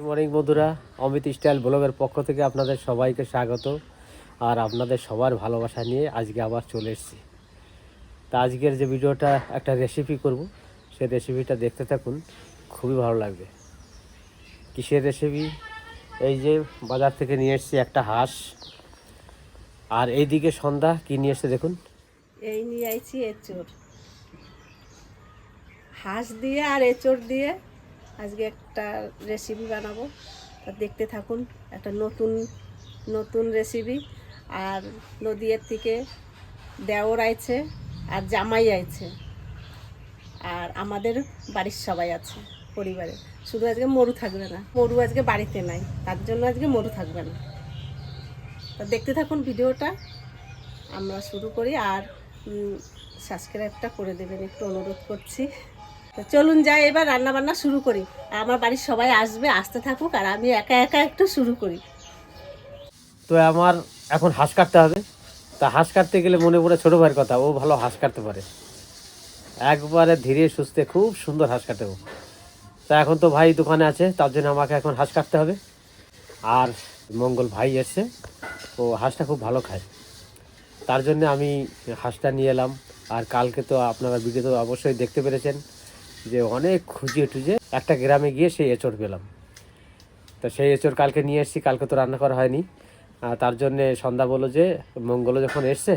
Good morning বন্ধুরা। Amit style ব্লগের পক্ষ থেকে আপনাদের সবাইকে স্বাগত। আর আপনাদের সবার ভালোবাসা নিয়ে আজকে আবার চলে এসেছি। তা আজকের যে ভিডিওটা, একটা রেসিপি করব। সেই রেসিপিটা দেখতে থাকুন। খুবই ভালো লাগবে। কিসের রেসিপি এই যে বাজার থেকে নিয়ে এসেছি একটা হাঁস। আর এইদিকে সন্ধ্যা কি নিয়ে এসছে দেখুন। এই নিয়ে আইছি এঁচড়। হাঁস দিয়ে আর এঁচড় দিয়ে আজকে একটা রেসিপি বানাবো। তা দেখতে থাকুন, একটা নতুন নতুন রেসিপি আর নদীয়ের থেকে দেওর আইছে আর জামাই আইছে। আর আমাদের বাড়ির সবাই আছে পরিবারে। শুধু আজকে মরু থাকবে না, মরু আজকে বাড়িতে নাই, তার জন্য আজকে মরু থাকবে না। তা দেখতে থাকুন ভিডিওটা, আমরা শুরু করি। আর সাবস্ক্রাইবটা করে দেবেন, একটু অনুরোধ করছি। চলুন যাই, এবার রান্না বান্না শুরু করি। আমার বাড়ির সবাই আসবে, আসতে থাকুক, আর আমি একা একা একটু শুরু করি। তো আমার এখন হাঁস কাটতে হবে। তা হাঁস কাটতে গেলে মনে পড়ে ছোটো ভাইয়ের কথা, ও ভালো হাঁস কাটতে পারে। একবারে ধীরে সুস্থে খুব সুন্দর হাঁস কাটে ও। তা এখন তো ভাই দোকানে আছে, তার জন্য আমাকে এখন হাঁস কাটতে হবে। আর মঙ্গল ভাই এসছে, ও হাঁসটা খুব ভালো খায়। তার জন্য আমি হাঁসটা নিয়ে এলাম। আর কালকে তো আপনারা ভিডিও তো অবশ্যই দেখতে পেরেছেন। যে অনেক খুঁজে টুজে একটা গ্রামে গিয়ে সেই এঁচড় পেলাম। তো সেই এঁচড় কালকে নিয়ে এসেছি কালকে তো রান্না করা হয়নি। আহ, তার জন্যে সন্ধ্যা বলল যে মঙ্গল যখন এসছে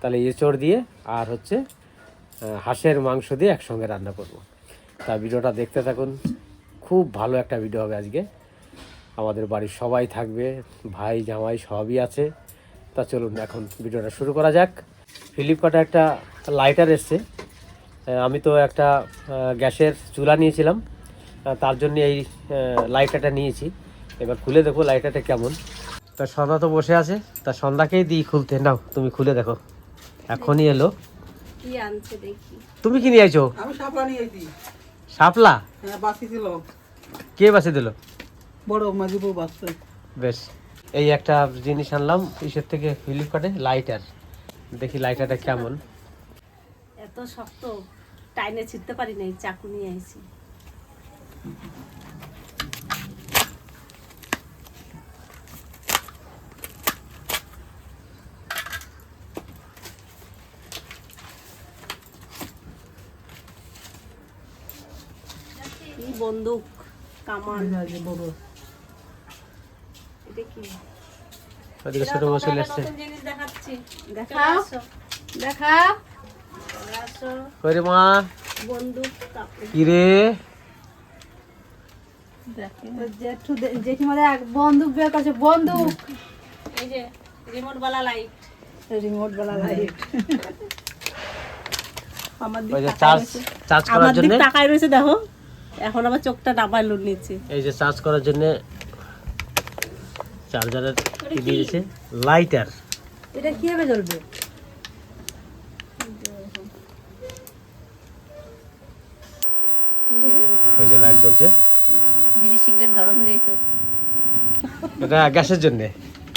তাহলে এঁচড় দিয়ে আর হচ্ছে হাঁসের মাংস দিয়ে একসঙ্গে রান্না করব। তা ভিডিওটা দেখতে থাকুন। খুব ভালো একটা ভিডিও হবে আজকে। আমাদের বাড়ির সবাই থাকবে ভাই জামাই সবই আছে। তা চলুন এখন ভিডিওটা শুরু করা যাক। ফ্লিপকার্টে একটা লাইটার এসছে। আমি তো একটা গ্যাসের চুলা নিয়েছিলাম। তার জন্য এই লাইটারটা নিয়েছি। এবার খুলে দেখো লাইটারটা কেমন। তা সন্ধ্যা তো বসে আছে তা সন্ধ্যাকেই দিই খুলতে। নাও তুমি খুলে দেখো। এখনই এলো। কি আনছে দেখি। তুমি কি নিয়ে আইছো? সাপলা হ্যাঁ কে বাসে দিল? বড় মাঝিপুর বাসছে। বেশ এই একটা জিনিস আনলাম ইসের থেকে? ফ্লিপকার্টে লাইটার দেখি লাইটারটা কেমন। এত শক্ত। টাইনে ছিটতে পারি নাই চাকু নিয়ে আইছি। বন্দুক কামান। বড়। এটা কি? ছোট জিনিস দেখাচ্ছি। দেখাও। দেখাও। কইরে মা বন্দুক কাপ- কি রে জেঠু জেঠিমাদের এক বন্দুক বের করছে বন্দুক এই যে রিমোট বালা লাইট রিমোট বেলা লাইট আমার ওই যে দিক চার্জ চার্জ করার জন্য? তাকায় রয়েছে দেখো। এখন আবার চোখটা নামাইলো নিচে এই যে চার্জ করার জন্য চার্জারের কি দিয়েছে? লাইটার এটা কীভাবে জ্বলবে? ওই যে লাইট জ্বলছে। বিড়ি সিগারেট ধরানো যাইতো এটা গ্যাসের জন্য।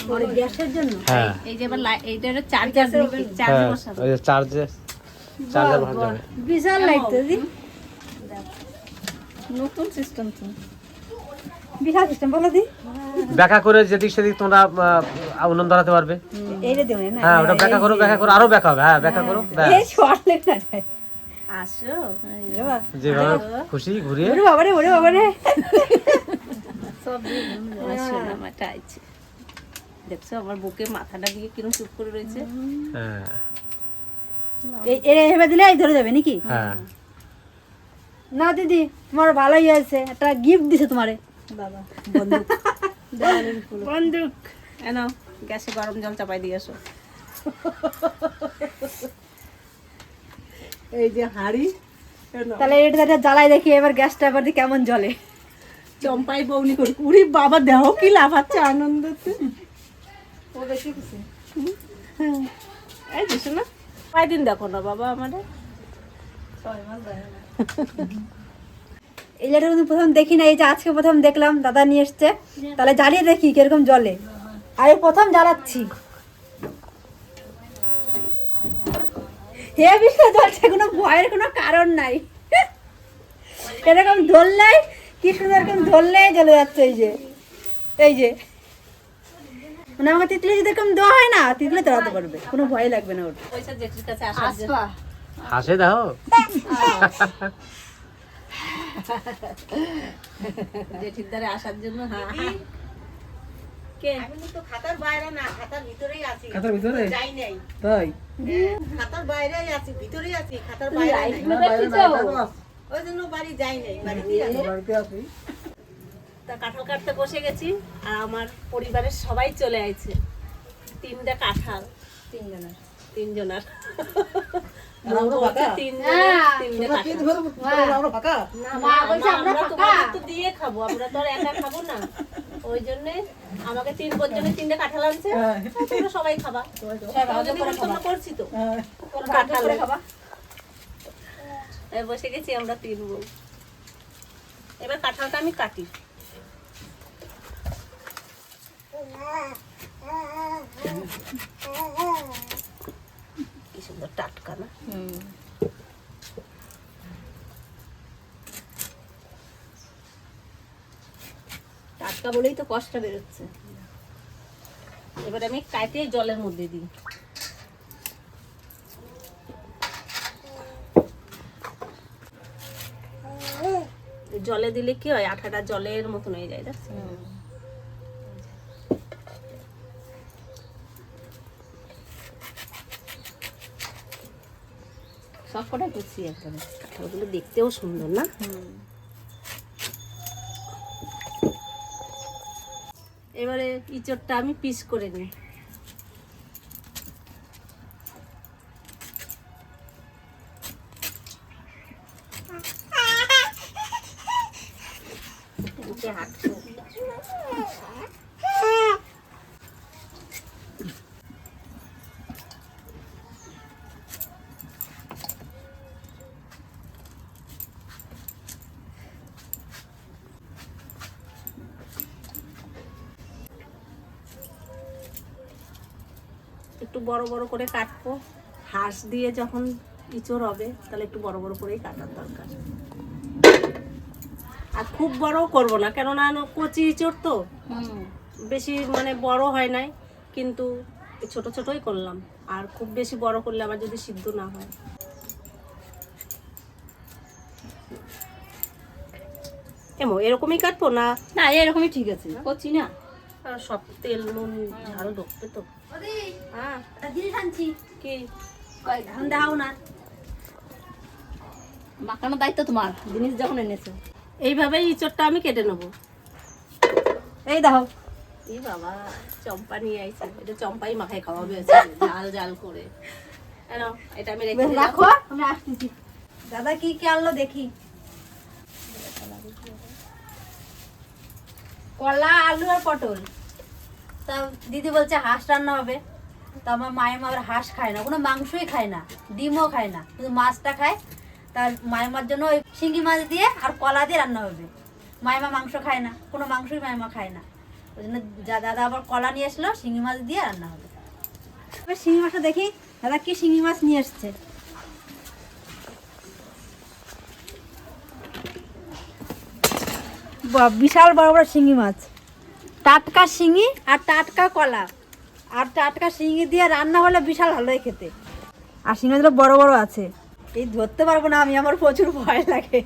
মানে গ্যাসের জন্য? হ্যাঁ। এই যে আবার লাই- চার্জার চার্জ হ্যাঁ ওই যে চার্জে চার্জার ভালো যাবে বিশাল লাইট তো দি। নতুন সিস্টেম তো। বিশাল সিস্টেম বলো দি। ব্যাখ্যা করে যেদিক সেদিক তোমরা উনুন ধরাতে পারবে। হ্যাঁ ওটা ব্যাখ্যা করো ব্যাখ্যা করো আরও ব্যাখ্যা হবে। হ্যাঁ ব্যাখ্যা করো। ব্যাস। এই শর্ট লেগ না আসো। যেভাবে খুশি ঘুরিয়ে। ওরে বাবা রে ওরে বাবা রে সব আসো না মাটা আইছে। দেখছ আমার বুকে মাথাটা দিয়ে কিরম চুপ করে রয়েছে। হ্যাঁ। এই এরা এভাবে দিলে এই ধরে যাবে নাকি? হ্যাঁ। না দিদি তোমার ভালোই আছে একটা গিফট দিছে তোমারে। বাবা। বন্দুক। বন্দুক। এনো গ্যাসে গরম জল চাপাই দিয়ে আসো। এই যে হাড়ি তাহলে এটা জ্বালাই দেখি এবার গ্যাসটা এবার কেমন জ্বলে। চম্পাই বৌনি করি উড়ি বাবা দেহ কি লাফাচ্ছে আনন্দতে। ও বেশি খুশি। এই দিছো না। কয়দিন দেখো না বাবা আমাদের? এই যেটা কিন্তু প্রথম দেখি না এই যে আজকে প্রথম দেখলাম দাদা নিয়ে এসছে। তাহলে জ্বালিয়ে দেখি কীরকম জলে আর প্রথম জ্বালাচ্ছি। হে বিষয় জ্বলছে কোনো ভয়ের কোনো কারণ নাই। এরকম ধরলেই কি সুন্দর এরকম ধরলেই জ্বলে যাচ্ছে এই যে। এই যে। মানে আমাকে তিতলি যদি এরকম দেওয়া হয় না তিতলি তোড়াতে পারবে কোনো ভয় লাগবে না ওর। হাসে দাও। জেঠির দ্বারে আসার জন্য হ্যাঁ হ্যাঁ। কে খাতার ভিতরে? তাই? না, বাইরে না, এখনও আছে। বাড়িতে আছি। তা কাঁঠাল কাটতে বসে গেছি আর আমার পরিবারের সবাই চলে আইছে। তিনটা কাঁঠাল। তিনজনের। তিনজনার। আমরা ভরে তোমরা আমরা না, তো দিয়ে খাব আমরা তো আর একা খাব না। ওই জন্য আমাকে তিন পর্যন্ত তিনটে কাঁঠাল আনছে। হ্যাঁ। তোমরা সবাই খাবা। তোমরা করছি তো হ্যাঁ। কাঁঠাল করে খাবা। বসে গেছি আমরা তিন বোন এবার কাঁঠালটা আমি কাটি। কি সুন্দর টাটকা না? টাটকা বলেই তো কষ্ট বেরোচ্ছে। এবার আমি কাটে জলের মধ্যে দিই। জলে দিলে কি হয়? আঠাটা জলের মতন হয়ে যায়, দেখছ? সব কটা করছি একবারে কাঁঠালগুলো দেখতেও সুন্দর না? এবারে ইঁচড়টা আমি পিস করে নিই। একটু বড় বড় করে কাটবো। হাঁস দিয়ে যখন ইঁচড় হবে তাহলে একটু বড় বড় করেই কাটার দরকার। আর খুব বড়ও করব না কেননা কচি ইঁচড় তো। বেশি মানে বড় হয় নাই কিন্তু ছোট ছোটই করলাম। আর খুব বেশি বড় করলে আবার যদি সিদ্ধ না হয়। এমো এরকমই কাটবো না? না এরকমই ঠিক আছে। করছি না। সব তেল নুন ঝাল ঢুকবে তো। হ্যাঁ। একটা জিনিস আনছি। কি? কয় ধান দাও না। মাখানোর দায়িত্ব তোমার জিনিস যখন এনেছো। এইভাবেই ইঁচড়টা আমি কেটে নেব। এই দাও এই বাবা চম্পা নিয়ে আইছে। এটা চম্পাই মাখায় খাওয়াবে হচ্ছে জাল জাল করে। কেন এটা আমি রেখে রাখো আমি আসতেছি। দাদা কি কি আনলো দেখি। কলা আলু আর পটল। তা দিদি বলছে হাঁস রান্না হবে। তা আমার মায়েমা আবার হাঁস খায় না, কোনো মাংসই খায় না, ডিমও খায় না, শুধু মাছটা খায়, তার মায়েমার জন্য ওই শিঙ্গি মাছ দিয়ে আর কলা দিয়ে রান্না হবে। মায়েমা মাংস খায় না, কোনো মাংসই মায়েমা খায় না। ওই জন্য যা দাদা আবার কলা নিয়ে আসলো শিঙ্গি মাছ দিয়ে রান্না হবে। এবার শিঙি মাছটা দেখি, দাদা কি শিঙি মাছ নিয়ে এসছে? বিশাল বড় বড় শিঙি মাছ। টাটকা শিঙি আর টাটকা কলা। আর টাটকা শিঙি দিয়ে রান্না হলে বিশাল ভালোই খেতে। আর শিঙিগুলো বড় বড় আছে। এই ধরতে পারব না আমি আমার প্রচুর ভয় লাগে।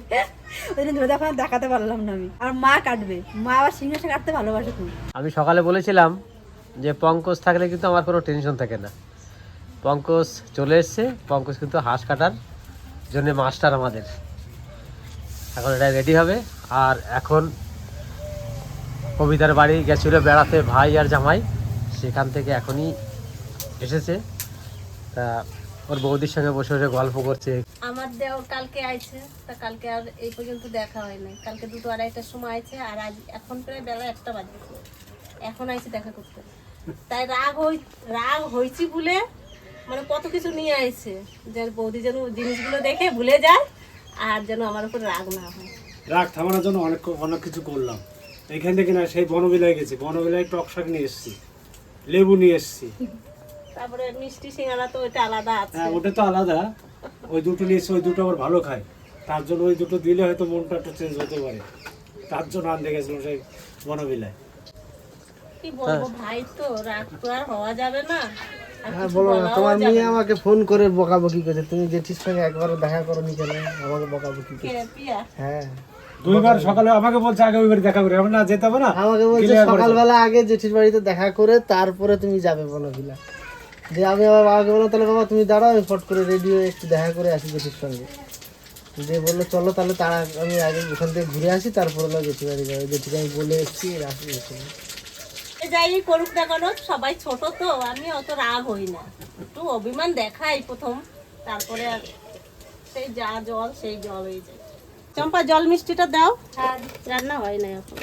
ওই জন্য ধরে এখন দেখাতে পারলাম না আমি। আর মা কাটবে। মা আবার শিঙি কাটতে ভালোবাসে খুব। আমি সকালে বলেছিলাম যে পঙ্কজ থাকলে কিন্তু আমার কোনো টেনশন থাকে না। পঙ্কজ চলে এসছে। পঙ্কজ কিন্তু হাঁস কাটার জন্য মাস্টার আমাদের। এখন এটা রেডি হবে। আর এখন কবিতার বাড়ি গেছিল বেড়াতে ভাই আর জামাই। সেখান থেকে এখনই এসেছে। তা ওর বৌদির সঙ্গে বসে বসে গল্প করছে। আমার দেও কালকে আইছে তা কালকে আর এই পর্যন্ত দেখা হয় নাই। কালকে দুটো আড়াইটার সময় আইছে আর আজ এখন প্রায় বেলা একটা বাজে। এখন আইছে দেখা করতে। তাই রাগ হই রাগ হয়েছি বলে মানে কত কিছু নিয়ে আইছে যার বৌদি যেন জিনিসগুলো দেখে ভুলে যায় আর যেন আমার উপর রাগ না হয়। রাগ থামানোর জন্য অনেক অনেক কিছু করলাম। এখান থেকে না সেই বনবিলায় গেছি। বনবিলায় টক শাক নিয়ে এসেছি। লেবু নিয়ে এসেছি। তারপরে মিষ্টি সিঙ্গারা তো ওইটা আলাদা আছে। হ্যাঁ ওটা তো আলাদা। ওই দুটো নিয়ে এসে ওই দুটো আবার ভালো খায়। তার জন্য ওই দুটো দিলে হয়তো মনটা একটু চেঞ্জ হতে পারে। তার জন্য আনতে গেছিলাম সেই বনবিলায়। কি বলব ভাই তো রাগ তো আর হওয়া যাবে না। হ্যাঁ বলো না তোমার মেয়ে আমাকে ফোন করে বকাবকি করেছে। তুমি জেঠির সঙ্গে একবারও দেখা করো নি কেন? আমাকে বকাবকি করে হ্যাঁ। দুইবার সকালে আমাকে বলছে আগে ওই বাড়ি দেখা করি। আমি না যেতে হবে না। আমাকে বলছে। সকালবেলা আগে জেঠির বাড়িতে দেখা করে তারপরে তুমি যাবে বলো বনভিলা যে আমি আবার বাবাকে বললাম তাহলে বাবা তুমি দাঁড়াও আমি ফট করে রেডি হয়ে একটু দেখা করে আসি জেঠির সঙ্গে। যে বলল চলো তাহলে তারা আমি আগে ওখান থেকে ঘুরে আসি তারপর হলো জেঠি বাড়ি যাবে। জেঠিকে আমি বলে এসেছি রাখি এখানে। যাই করুক না কেন সবাই ছোট তো আমি অত রাগ হই না। একটু অভিমান দেখাই প্রথম তারপরে আর সেই যা জল সেই জল হয়ে যায়। চম্পা জল মিষ্টিটা দাও। হ্যাঁ রান্না হয় না এখন।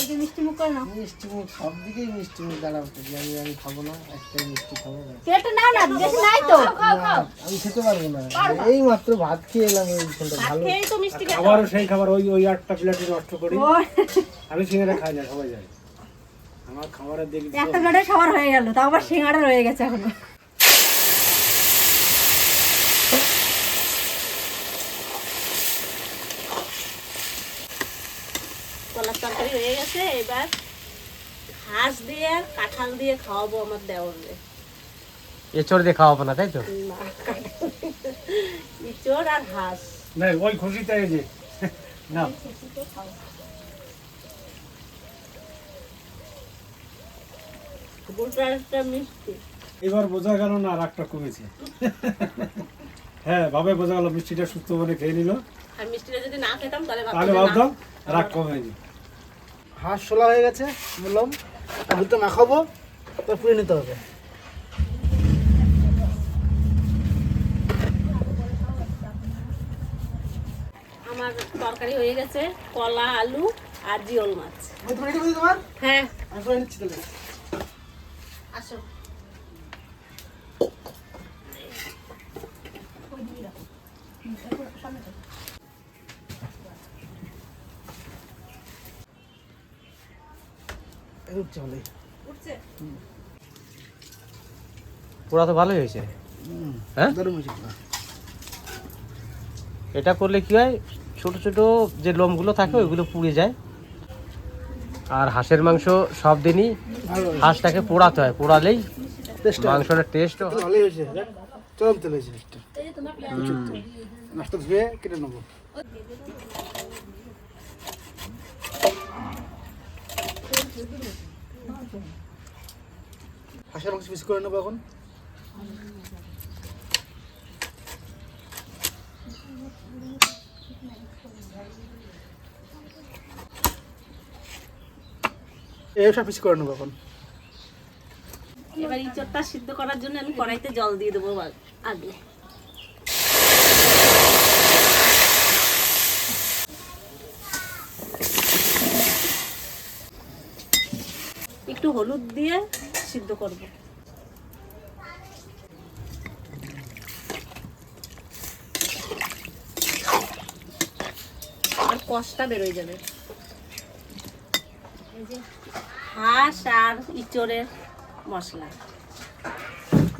এই মিষ্টি মুখ করে নাও। মিষ্টি মুখ সব দিকেই মিষ্টি মুখ দাঁড়াও আমি আমি খাব না একটাই মিষ্টি খাব না নাও না বেশি নাই তো। আমি খেতে পারব না। এই মাত্র ভাত খেয়ে এলাম ভালো। তো মিষ্টি আবারও সেই খাবার ওই ওই আটটা প্লেটে নষ্ট করি। আমি সিঙ্গারা খাই না সবাই আমার খাবারের দেখি একটা প্লেটে সবার হয়ে গেল তাও আবার সিঙ্গাড়া রয়ে গেছে এখনও। কলার তরকারি হয়ে গেছে এবার হাঁস দিয়ে আর কাঁঠাল দিয়ে খাওয়াবো আমার দেওয়ালে। এচড় দিয়ে খাওয়াবো না তাই তো? না ইচড় আর হাঁস। না ওই খুশিতে এই যে। না। একটা এবার বোঝা গেল না রাগটা কমেছে। হ্যাঁ ভাবে বোঝা গেল মিষ্টিটা সুস্থ মনে খেয়ে নিল। আর মিষ্টিটা যদি না খেতাম তাহলে ভাবতাম রাগ কমেনি। হাঁস সোলা হয়ে গেছে বললাম আমি তো মাখাবো তো পুড়ে নিতে হবে। আমার তরকারি হয়ে গেছে কলা আলু আর জিওল মাছ। তোমার? হ্যাঁ। আসো। উঠছে ভালোই উঠছে? পোড়া তো ভালোই হয়েছে। হ্যাঁ। এটা করলে কি হয় ছোট ছোট যে লোমগুলো থাকে ওইগুলো পুড়ে যায়। আর হাঁসের মাংস সব দিনই হাঁসটাকে পোড়াতে হয় পোড়ালেই মাংসটা টেস্ট ভালোই হয়েছে চরম তেল হয়েছে। একটা ধুয়ে কেটে নেব। হাঁসের মাংস পিস করে নেব এখন? এই সব পিস করে নেব এখন। এবার ইঁচড়টা সিদ্ধ করার জন্য আমি কড়াইতে জল দিয়ে দেবো আগে। একটু হলুদ দিয়ে সিদ্ধ করব। আর কষটা বেরোয় যাবে। হাঁস আর ইঁচড়ের মশলা।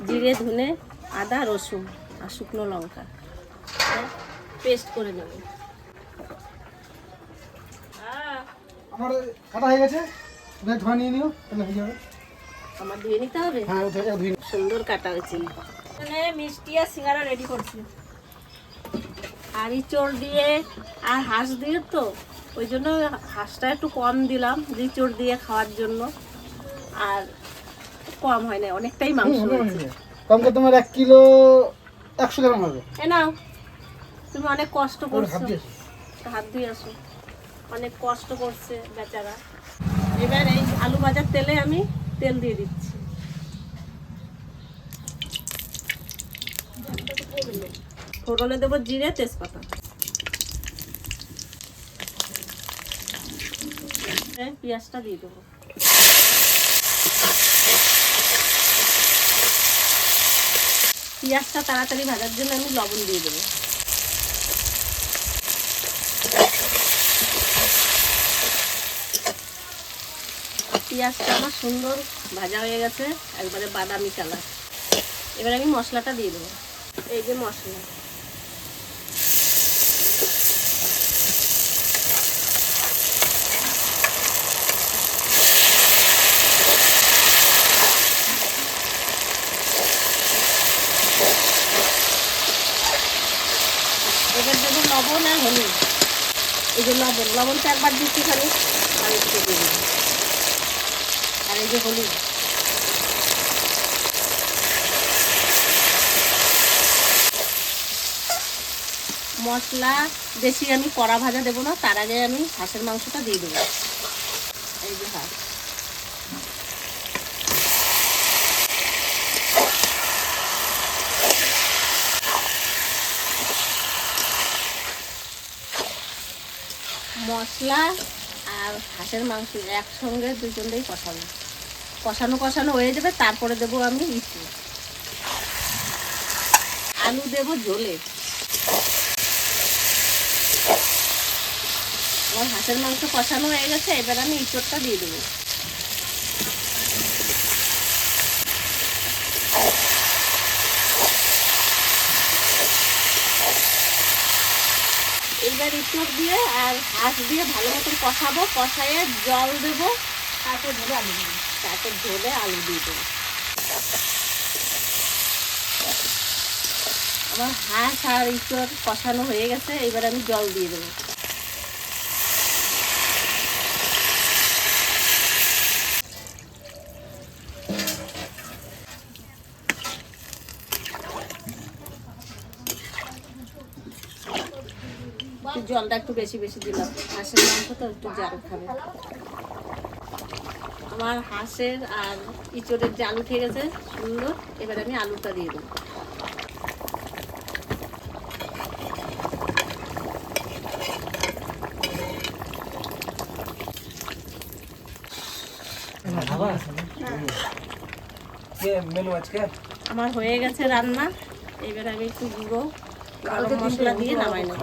জিরে, ধুনে, আদা, রসুন আর শুকনো লঙ্কা। পেস্ট করে নেব। আমার কাটা হয়ে গেছে। ধোয়া নিয়ে নিও, তাহলে হয়ে যাবে। আমার ধুয়ে নিতে হবে? হ্যাঁ ধুয়ে সুন্দর কাটা হয়েছে। এখানে মিষ্টি আর সিঙ্গারা রেডি করছি। আর ইঁচড় দিয়ে আর হাঁস দিয়ে তো ওই জন্য হাঁসটা একটু কম দিলাম ইঁচড় দিয়ে খাওয়ার জন্য। আর কম হয় না অনেকটাই মাংস হয়েছে। কম করে তোমার এক কিলো একশো গ্রাম হবে। এ নাও তুমি অনেক কষ্ট করছ। হাত দিয়ে আসো। অনেক কষ্ট করছে বেচারা। এবার এই আলু ভাজার তেলে আমি তেল দিয়ে দিচ্ছি। ফোড়নে দেবো জিরে, তেজপাতা। এবার পেঁয়াজটা দিয়ে দেবো। পেঁয়াজটা তাড়াতাড়ি ভাজার জন্য আমি লবণ দিয়ে দেবো। পেঁয়াজটা আমার সুন্দর ভাজা হয়ে গেছে, একবারে বাদামি কালার এবার আমি মশলাটা দিয়ে দেবো। এই যে মশলা। এবার যদি লবণ আর হলুদ। এই যে লবণ, লবণটা একবার দিচ্ছি খালি আর একটু দিয়ে আর এই যে হলুদ। মশলা বেশি আমি কড়া ভাজা দেবো না, তার আগে আমি হাঁসের মাংসটা দিয়ে দেবো। এই যে হাঁস। মশলা আর হাঁসের মাংস একসঙ্গে দুজনেই কষানো কষানো কষানো হয়ে যাবে, তারপরে দেবো আমি ইসু আলু দেবো ঝোলে। আমার হাঁসের মাংস কষানো হয়ে গেছে, এবার আমি ইঁচড়টা দিয়ে দেবো। এইবার ইঁচড় দিয়ে আর হাঁস দিয়ে ভালো মতন কষাবো কষাইয়ে জল দেবো, তারপর ঝোলে আলু দেবো। তারপর ঝোলে আলু দিয়ে দেবো। আমার হাঁস আর ইঁচড় কষানো হয়ে গেছে, এবার আমি জল দিয়ে দেবো। একটু জলটা একটু বেশি বেশি দিলাম। হাঁসের মাংস তো একটু জাল খাবে। আমার হাঁসের আর ইঁচড়ের আলু উঠে গেছে সুন্দর এবার আমি আলুটা দিয়ে দেবো আমার হয়ে গেছে রান্না এবার আমি একটু গুঁড়ো মশলা দিয়ে নামাই নেব।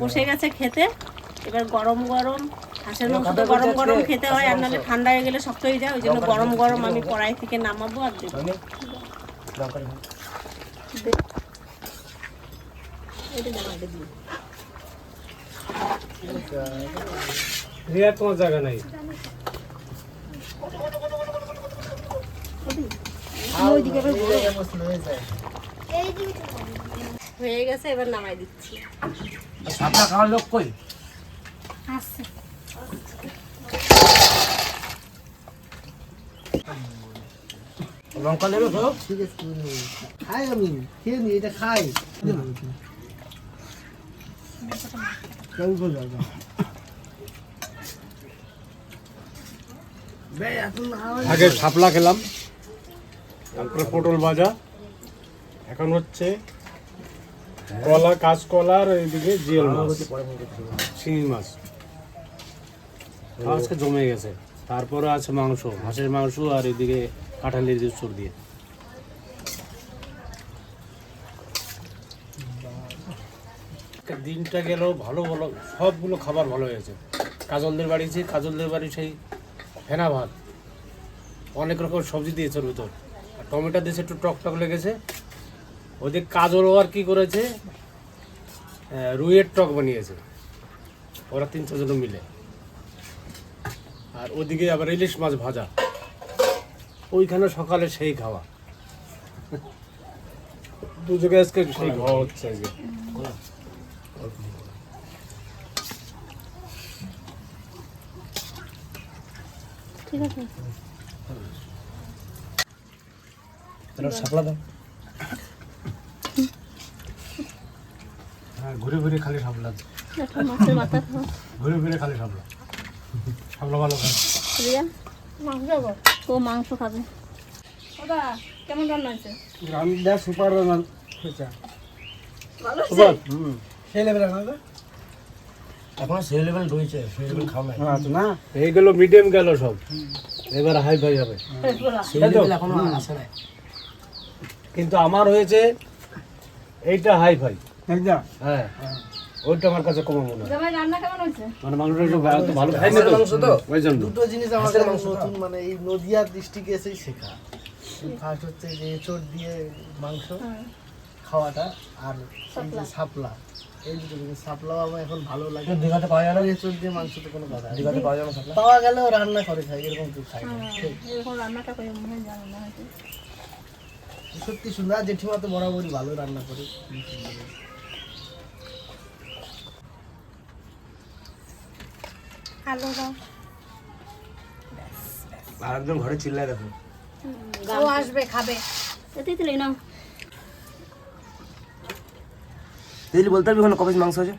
বসে গেছে খেতে। এবার গরম গরম হাঁসের মাংস তো গরম গরম খেতে হয় আর নাহলে ঠান্ডা হয়ে গেলে শক্ত হয়ে যায় ওই জন্য গরম গরম আমি কড়াই থেকে নামাবো আর দেবো। রিয়া তোমার জায়গা নাই। হয়ে গেছে এবার নামাই দিচ্ছি। সাপলা খাওয়ার লোক কই? লঙ্কা নেবে তো ঠিক আছে। খাই আমি খেয়ে নি এটা খাই। আগে শাপলা খেলাম তারপরে পটল ভাজা। এখন হচ্ছে কলা কাঁচকলা আর এইদিকে জিয়াল মাছ। শিঙি মাছ। আজকে জমে গেছে। তারপরে আছে মাংস হাঁসের মাংস আর এদিকে কাঁঠালের চুর দিয়ে। দিনটা গেল ভালো ভালো সবগুলো খাবার ভালো হয়েছে। কাজলদের বাড়ি যে কাজলদের বাড়ি সেই ফেনা ভাত। অনেক রকম সবজি দিয়েছে ওর ভিতর। আর টমেটো দিয়েছে একটু টক টক লেগেছে। ওদিকে কাজলও আর কি করেছে? রুইয়ের টক বানিয়েছে। ওরা তিন চারজন মিলে। আর ওদিকে আবার ইলিশ মাছ ভাজা। ওইখানে সকালে সেই খাওয়া। দু জায়গায় আজকে সেই খাওয়া হচ্ছে আজকে। ঠিক আছে। শাপলা দাও। ঘুরে ঘুরে খালি খাও। ঘুরে ঘুরে খালি সাপলা সাপলা ভালো মাংস ও মাংস খাবে। ওটা কেমন রান্না হয়েছে? রান্না সুপার রান্না হয়েছে। ভালো সুপার। সেই লেভেল রান্না এখন সেই লেভেল রয়েছে সেই লেভেল খাও না আচ্ছা না? এইগুলো মিডিয়াম গেল সব। এবার হাই ফাই হবে। সেই লেভেল এখনও আসে না কিন্তু আমার হয়েছে এইটা হাই ফাই হ্যাঁ। ওইটা আমার কাছে কম মনে হয়। রান্না কেমন হয়েছে? মানে মাংসটা একটু ভালো তো ভালো। খাই না হাঁসের মাংস তো? ওই জন্য। দুটো জিনিস আমার নতুন মানে এই নদিয়া ডিস্ট্রিক্টে এসেই শেখা। ফার্স্ট হচ্ছে যে এঁচড় দিয়ে মাংস খাওয়াটা আর এই যে শাপলা এই দুটো জিনিস। সাপলাও আমার এখন ভালো লাগে। দীঘাতে পাওয়া যায় না? এঁচড় দিয়ে মাংস তো কোনো কথা। দীঘাতে পাওয়া যায় না পাওয়া গেলেও রান্না করে খাই এরকম খাই এরকম রান্নাটা করে মনে জানো না সত্যি সুন্দর। জেঠিমা তো বরাবরই ভালো রান্না করে। আলু দাও। আর ঘরে চিল্লায় দেখো। ও আসবে খাবে। এতেই তো নাও। দিদি বলতে পারবি ওখানে কবে মাংস আছে?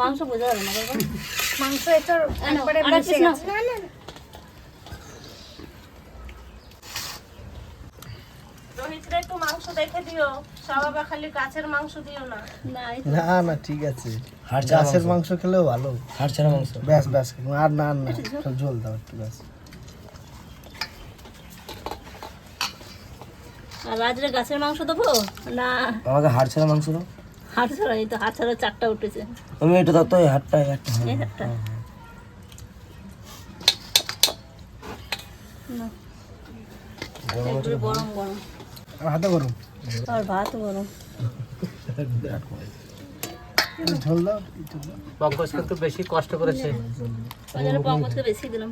মাংস বোঝা যাবে না মাংস একবারে মিশে না গেছে রোহিতরা একটু মাংস দেখে দিও। সবাবা খালি গাছের মাংস দিও না। না না না ঠিক আছে। গাছের মাংস। খেলেও ভালো। মাংস। ব্যাস ব্যাস আর না আর না ঝোল। দাও একটু ব্যাস। আর গাছের মাংস দেবো? না। আমাকে হাড় ছাড়া মাংস দাও। এই তো হাট ছাড়া চারটা উঠেছে। তুমি এটা দাও তো এই হাড়টা এই হাড়টা। এই একটা গরম গরম। হাতে গরম। আর ভাত গরম। পঙ্কজ কিন্তু বেশি কষ্ট করেছে। পঙ্কজকে বেশি দিলাম।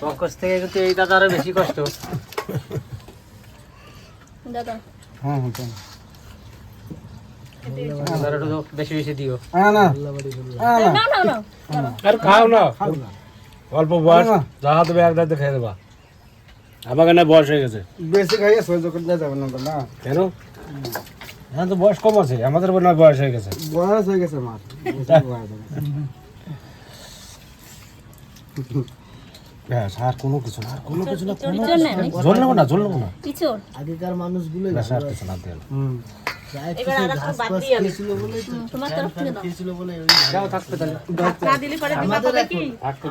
পঙ্কজ থেকে কিন্তু এই দাদা আরও বেশি কষ্ট। দাদা। দাদা একটু বেশি বেশি দিও। নাও আর খাও না। অল্প বয়স যা দেবে এক খেয়ে দেবা। আমাকে না বয়স হয়ে গেছে। বেশি খাইয়ে সহ্য করতে যাবে না না। কেন? হ্যাঁ তো বয়স কম আছে আমাদের মনে হয় বয়স হয়ে গেছে। বয়স হয়ে গেছে মার ব্যাস আর কোনো কিছু না আর কোনো কিছু না কোনো পিছন নেই আমি ঝোল নেব না ঝোল নেব না। আগেকার মানুষগুলোই ব্যাস আর কিছু না এবার আর একটা বাদ দিই আমি। তোমার তরফ থেকে দাও। খেয়েছিল বলে ওই যাও থাকবে তাহলে না দিলে পরে দিবা আমাদের হবে কি?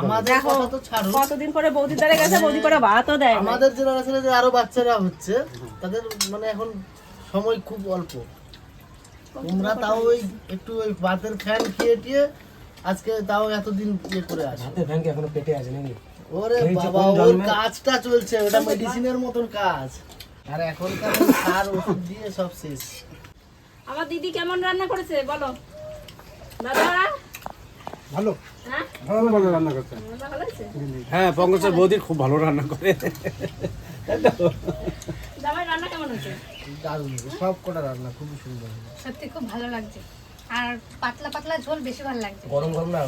আমাদের কথা তো ছাড়ো। কতদিন পরে বৌদির দ্বারা গেছে বৌদি করে ভাতও দেয় আমাদের জেনারেশনে যে আরও বাচ্চারা হচ্ছে তাদের মানে এখন সময় খুব অল্প। তোমরা তাও ওই একটু ওই ভাতের ফ্যান খেয়ে টিয়ে আজকে তাও এতদিন ইয়ে করে আসো এখনও পেটে আছে নাকি? ওরে বাবা ওর কাজটা চলছে ওটা মেডিসিনের মতন কাজ। আর এখনকার ওই সার ওষুধ দিয়ে সব শেষ। আমার দিদি কেমন রান্না করেছে বলো? দাদা? ভালো। হ্যাঁ? ভালো ভালো রান্না করতে রান্না ভালো হয়েছে? হ্যাঁ পঙ্কজের বৌদি খুব ভালো রান্না করে। জামাই রান্না কেমন হয়েছে? দারুণ সব কটা রান্না খুবই সুন্দর সত্যি খুব ভালো লাগছে। আর পাতলা পাতলা ঝোল বেশি ভালো লাগছে। গরম গরম না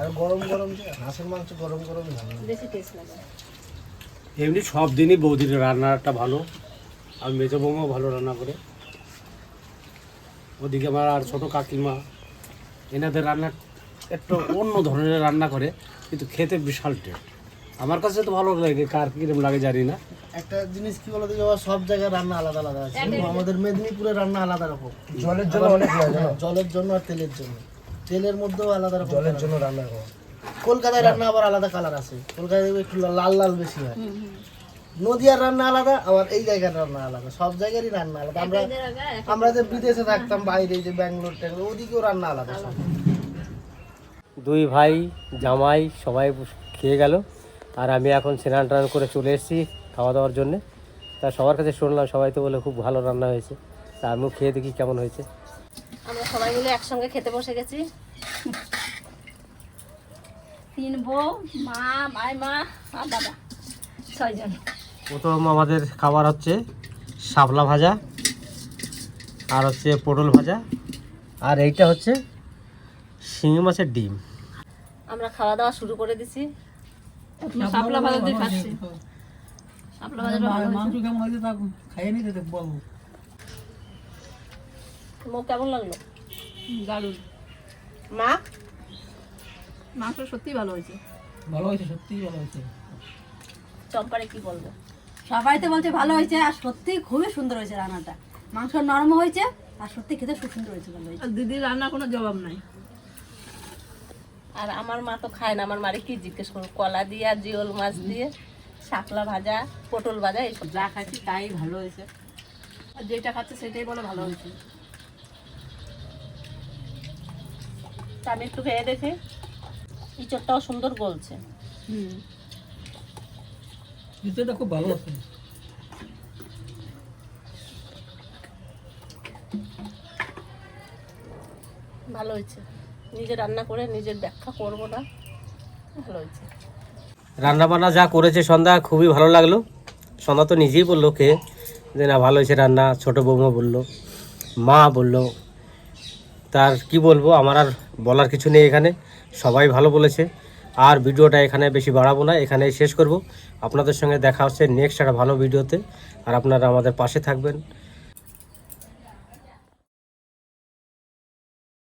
আর গরম গরম যে হাঁসের মাংস গরম গরম ভালো বেশি টেস্ট লাগে। এমনি সব দিনই বৌদির রান্নাটা ভালো। আর মেজো বৌমাও ভালো রান্না করে। ওদিকে আমার আর ছোটো কাকিমা এনাদের রান্না একটু অন্য ধরনের রান্না করে কিন্তু খেতে বিশাল টেস্ট আমার কাছে তো ভালো লাগে কার কিরম লাগে জানি না। একটা জিনিস কি বলতো বাবা সব জায়গায় রান্না আলাদা আলাদা আছে। কিন্তু আমাদের মেদিনীপুরের রান্না আলাদা রকম। জলের জন্য অনেক হ্যাঁ, জলের জন্য আর তেলের জন্য। তেলের মধ্যেও আলাদা রকম জলের জন্য রান্না করে কলকাতায় রান্না আবার আলাদা কালার আছে। কলকাতায় একটু লাল লাল বেশি হয়। নদিয়ার রান্না আলাদা আবার এই জায়গার রান্না আলাদা। সব জায়গারই রান্না আলাদা। আমরা আমরা যে বিদেশে থাকতাম বাইরে যে ব্যাঙ্গালোর ট্যাঙ্গালোর ওদিকেও রান্না আলাদা সব। দুই ভাই জামাই সবাই খেয়ে গেল। আর আমি এখন স্নান টান করে চলে এসেছি খাওয়া দাওয়ার জন্যে। তা সবার কাছে শুনলাম সবাই তো বলে খুব ভালো রান্না হয়েছে। তা আমিও খেয়ে দেখি কেমন হয়েছে। আমরা সবাই মিলে একসঙ্গে খেতে বসে গেছি। তিন বউ মা মাই মা আর দাদা ছয়জন। প্রথম আমাদের খাবার হচ্ছে শাপলা ভাজা আর হচ্ছে পটল ভাজা আর এইটা হচ্ছে শিঙি মাছের ডিম। আমরা খাওয়া দাওয়া শুরু করে দিছি। শাপলা ভালো দিয়ে খাচ্ছি। শাপলা ভাজাটা ভালো হয়েছে। মুখ কেমন লাগল? দারুণ। মা? মাংস সত্যি ভালো হয়েছে। ভালো হয়েছে চম্পারে কি বলব? সবাই তো বলছে ভালো হয়েছে আর সত্যি খুবই সুন্দর হয়েছে রান্নাটা। মাংস নরম হয়েছে আর সত্যি খেতে খুব সুন্দর হয়েছে ভালো হয়েছে। দিদির রান্না কোনো জবাব নাই। আর আমার মা তো খায় না আমার মারে কি জিজ্ঞেস করব? কলা দিয়ে আর জিওল মাছ দিয়ে শাপলা ভাজা পটল ভাজা এইসব। যা খাচ্ছি তাই ভালো হয়েছে। আর যেটা খাচ্ছে সেটাই বলে ভালো হয়েছে। তা আমি একটু খেয়ে দেখি। ইঁচড়টাও সুন্দর গলছে। হুম। ভালো আছে। ভালো হয়েছে। নিজে রান্না করে নিজের ব্যাখ্যা করব না। ভালো হয়েছে। রান্না বান্না যা করেছে সন্ধ্যা খুবই ভালো লাগল। সন্ধ্যা তো নিজেই বলল কে যে না ভালো হয়েছে রান্না ছোট বৌমা বলল মা বলল। তার কি বলব আমার আর বলার কিছু নেই এখানে। সবাই ভালো বলেছে। আর ভিডিওটা এখানে বেশি বাড়াবো না, এখানেই শেষ করব। আপনাদের সঙ্গে দেখা হচ্ছে নেক্সট একটা ভালো ভিডিওতে। আর আপনারা আমাদের পাশে থাকবেন।